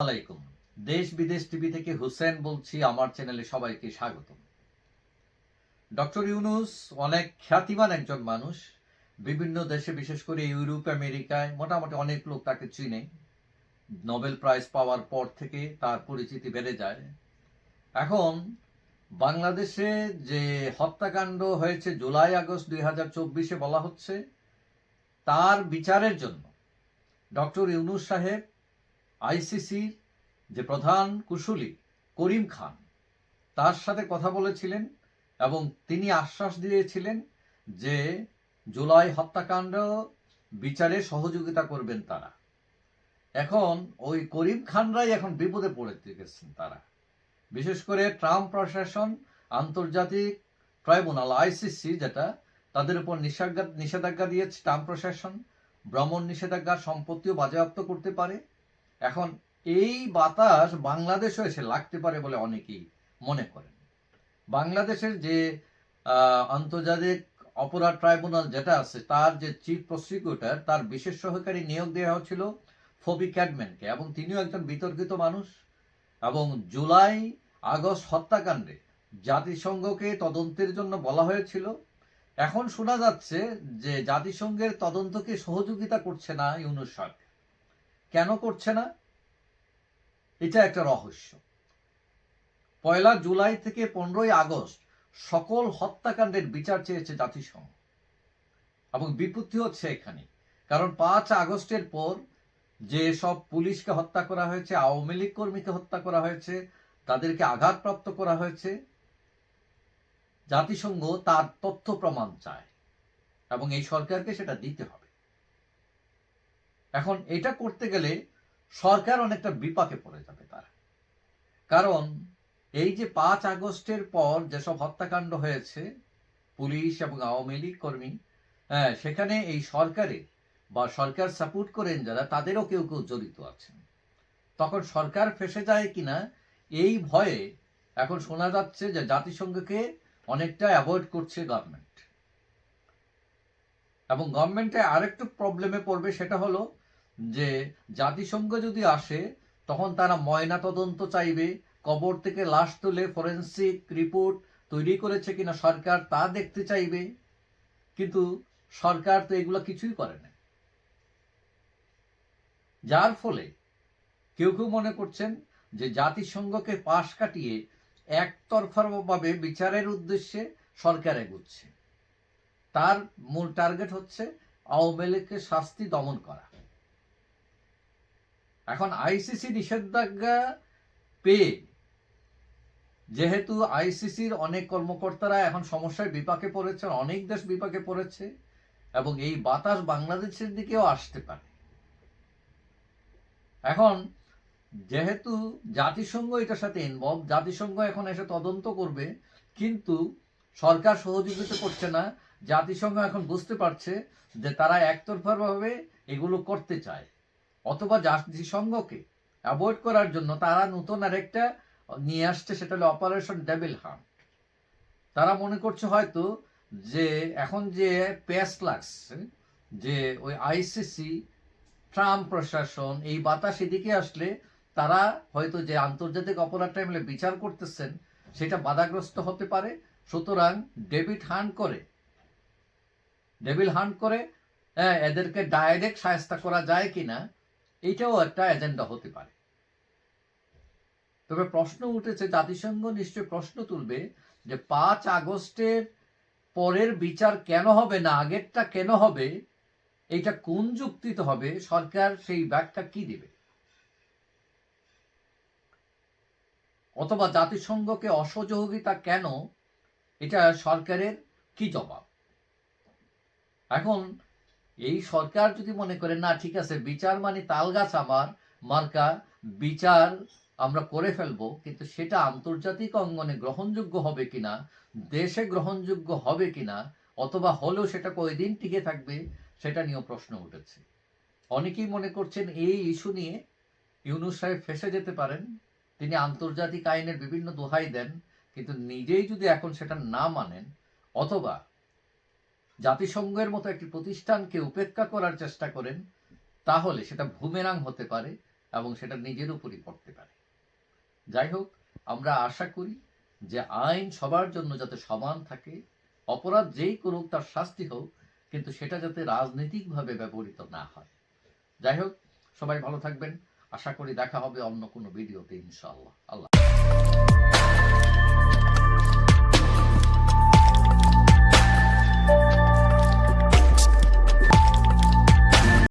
আলাইকুম। দেশ বিদেশ টিভি থেকে হুসেন বলছি, আমার চ্যানেলে সবাইকে স্বাগত ডক্টর ইউনুস অনেক খ্যাতিমান একজন মানুষ। বিভিন্ন দেশে, বিশেষ করে ইউরোপ, আমেরিকায় মোটামুটি অনেক লোক তাকে চিনে। নোবেল প্রাইজ পাওয়ার পর থেকে তার পরিচিতি বেড়ে যায়। এখন বাংলাদেশে যে হত্যাকাণ্ড হয়েছে জুলাই, আগস্ট দুই হাজার চব্বিশে বলা হচ্ছে, তার বিচারের জন্য ডক্টর ইউনুস সাহেব আইসিসির যে প্রধান কুশলী করিম খান, তার সাথে কথা বলেছিলেন এবং তিনি আশ্বাস দিয়েছিলেন যে জুলাই হত্যাকাণ্ড বিচারে সহযোগিতা করবেন তারা। এখন ওই করিম খানরাই এখন বিপদে পড়ে গেছেন তারা। বিশেষ করে ট্রাম্প প্রশাসন, আন্তর্জাতিক ট্রাইব্যুনাল, আইসিসি যেটা, তাদের উপর নিষেধাজ্ঞা নিষেধাজ্ঞা দিয়েছে ট্রাম্প প্রশাসন, ভ্রমণ নিষেধাজ্ঞা, সম্পত্তিও বাজেয়াপ্ত করতে পারে। এখন এই বাতাস বাংলাদেশও এসে লাগতে পারে বলে অনেকেই মনে করেন। বাংলাদেশের যে আন্তর্জাতিক অপরাধ ট্রাইব্যুনাল যেটা আছে, তার যে চিফ প্রসিকিউটর, তার বিশেষ সহকারী নিয়োগ দেওয়া হয়েছিল ফবি ক্যাডম্যানকে এবং তিনিও একজন বিতর্কিত মানুষ এবং জুলাই আগস্ট হত্যাকাণ্ডে জাতিসংঘকে তদন্তের জন্য বলা হয়েছিল। এখন শোনা যাচ্ছে যে, জাতিসংঘের তদন্তকে সহযোগিতা করছে না ইউনুস কেন করছে না? এটা একটা রহস্য। পয়লা জুলাই থেকে পনেরোই আগস্ট সকল হত্যাকাণ্ডের বিচার চেয়েছে জাতিসংঘ। এবং বিপত্তি হচ্ছে এখানে। কারণ পাঁচ আগস্টের পর যে সব পুলিশকে হত্যা করা হয়েছে, আওয়ামী লীগ কর্মীকে হত্যা করা হয়েছে, তাদেরকে আঘাতপ্রাপ্ত করা হয়েছে, জাতিসংঘ তার তথ্য প্রমাণ চায়। এবং এই সরকারকে সেটা দিতে হবে। এখন এটা করতে গেলে সরকার অনেকটা বিপাকে পড়ে যাবে তারা। কারণ এই যে পাঁচ আগস্টের পর যেসব হত্যাকাণ্ড হয়েছে, পুলিশ এবং আওয়ামী লীগ কর্মী হ্যাঁ সেখানে এই সরকারে বা সরকার সাপোর্ট করেন যারা, তাদেরও কেউ কেউ জড়িত আছেন। তখন সরকার ফেসে যায় কিনা, এই ভয়ে এখন শোনা যাচ্ছে যে জাতিসংঘকে অনেকটা অ্যাভয়েড করছে গভর্নমেন্ট এবং গভর্নমেন্টে আরেকটু প্রবলেমে পড়বে, সেটা হলো যে জাতিসংঘ যদি আসে, তখন তারা ময়না তদন্ত চাইবে, কবর থেকে লাশ তুলে ফরেন্সিক রিপোর্ট তৈরি করেছে কিনা সরকার তা দেখতে চাইবে। কিন্তু সরকার তো এগুলো কিছুই করে না। যার ফলে কেউ কেউ মনে করছেন যে জাতিসংঘকে পাশ কাটিয়ে একতরফাভাবে বিচারের উদ্দেশ্যে সরকার এগুচ্ছে। তার মূল টার্গেট হচ্ছে আওয়ামী লীগকে শাস্তি দমন করা। এখন আইসিসি নিষেধাজ্ঞা পেয়ে, যেহেতু আইসিসির অনেক কর্মকর্তারা এখন সমস্যায় বিপাকে পড়েছে অনেক দেশ বিপাকে পড়েছে, এবং এই বাতাস বাংলাদেশের দিকেও আসতে পারে। এখন যেহেতু জাতিসংঘ এটার সাথে ইনভলভ জাতিসংঘ এখন এসে তদন্ত করবে, কিন্তু সরকার সহযোগিতা করছে না, জাতিসংঘ এখন বুঝতে পারছে যে তারা একতরফাভাবে এগুলো করতে চায়। অথবা জাতিসংঘকে অ্যাভয়েড করার জন্য তারা নতুন আরেকটা নিয়ে আসছে সেটা হলো অপারেশন ডেভিল হান্ট তারা মনে করছে হয়তো যে এখন যে পেস লাগছে যে ওই আইসিসি ট্রাম্প প্রশাসন এই বাতাস এদিকে আসলে তারা হয়তো যে আন্তর্জাতিক অপরাধ ট্রাইব্যুনালে বিচার করতেছেন সেটা বাধাগ্রস্ত হতে পারে। সুতরাং ডেভিড হান্ট করে। ডেভিল হান্ট করে হ্যাঁ, এদেরকে ডাইরেক্ট সায়স্তা করা যায় কিনা এইটাও একটা এজেন্ডা হতে পারে। তবে প্রশ্ন উঠেছে, জাতিসংঘ নিশ্চয় প্রশ্ন তুলবে যে পাঁচ আগস্টের পরের বিচার কেন হবে না, আগেরটা কেন হবে, এটা কোন যুক্তিতে হবে, সরকার সেই ব্যাখ্যা কি দিবে? অথবা জাতিসংঘকে অসহযোগিতা কেন, এটা সরকারের কি জবাব? এখন এই সরকার যদি মনে করে, না, ঠিক আছে, বিচার মানে তাল গাছ আমার, মার্কা, বিচার আমরা করে ফেলব, কিন্তু সেটা আন্তর্জাতিক অঙ্গনে গ্রহণযোগ্য হবে কিনা, দেশে গ্রহণযোগ্য হবে কিনা, অথবা হলেও সেটা কয়দিন টিকে থাকবে, সেটা নিয়েও প্রশ্ন উঠেছে। অনেকেই মনে করছেন এই ইস্যু নিয়ে ইউনুস সাহেব ফেসে যেতে পারেন, তিনি আন্তর্জাতিক আইনের বিভিন্ন দোহাই দেন, কিন্তু নিজেই যদি এখন সেটা না মানেন, অথবা জাতিসংঘের মতো একটি প্রতিষ্ঠানকে উপেক্ষা করার চেষ্টা করেন, তাহলে সেটা ভুমেরাং হতে পারে এবং সেটা নিজের উপরই পড়তে পারে। যাই হোক, আমরা আশা করি যে আইন সবার জন্য যাতে সমান থাকে, অপরাধ যেই করুক তার শাস্তি হোক, কিন্তু সেটা যাতে রাজনৈতিকভাবে ব্যবহৃত না হয়। যাই হোক, সবাই ভালো থাকবেন। আশা করি দেখা হবে অন্য কোনো ভিডিওতে ইনশাআল্লাহ। আল্লাহ